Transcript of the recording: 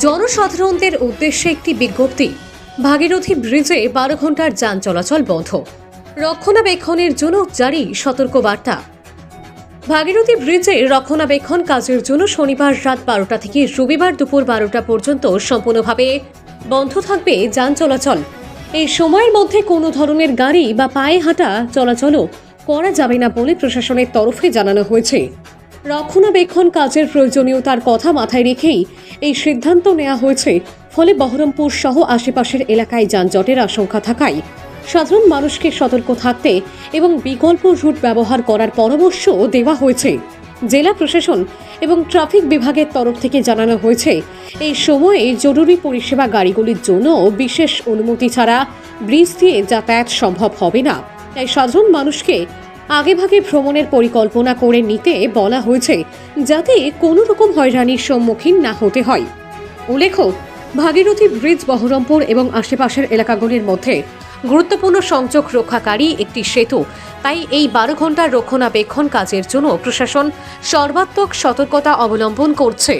জনসাধারণদের উদ্দেশ্যে একটি বিজ্ঞপ্তি। ভাগীরথী ব্রিজে বারো ঘণ্টার যান চলাচল বন্ধ। রক্ষণাবেক্ষণের জন্য জারি সতর্কবার্তা। ভাগীরথী ব্রিজে রক্ষণাবেক্ষণ কাজের জন্য শনিবার রাত বারোটা থেকে রবিবার দুপুর বারোটা পর্যন্ত সম্পূর্ণভাবে বন্ধ থাকবে যান চলাচল। এই সময়ের মধ্যে কোনো ধরনের গাড়ি বা পায়ে হাঁটা চলাচলও করা যাবে না বলে প্রশাসনের তরফে জানানো হয়েছে। রক্ষণাবেক্ষণ কাজের প্রয়োজনীয়তার কথা মাথায় রেখেই এই সিদ্ধান্ত নেওয়া হয়েছে। ফলে বহরমপুর সহ আশেপাশের এলাকায় যানজটের আশঙ্কা থাকায় সাধারণ মানুষকে সতর্ক থাকতে এবং বিকল্প রুট ব্যবহার করার পরামর্শ দেওয়া হয়েছে। জেলা প্রশাসন এবং ট্রাফিক বিভাগের তরফ থেকে জানানো হয়েছে, এই সময়ে জরুরি পরিষেবা গাড়িগুলির জন্য বিশেষ অনুমতি ছাড়া ব্রিজ দিয়ে যাতায়াত সম্ভব হবে না। তাই সাধারণ মানুষকে আগেভাগে ভ্রমণের পরিকল্পনা করে নিতে বলা হয়েছে, যাতে কোনো রকম হয়রানির সম্মুখীন না হতে হয়। উল্লেখ্য, ভাগীরথী ব্রিজ বহরমপুর এবং আশেপাশের এলাকাগুলির মধ্যে গুরুত্বপূর্ণ সংযোগ রক্ষাকারী একটি সেতু। তাই এই বারো ঘণ্টার রক্ষণাবেক্ষণ কাজের জন্য প্রশাসন সর্বাত্মক সতর্কতা অবলম্বন করছে।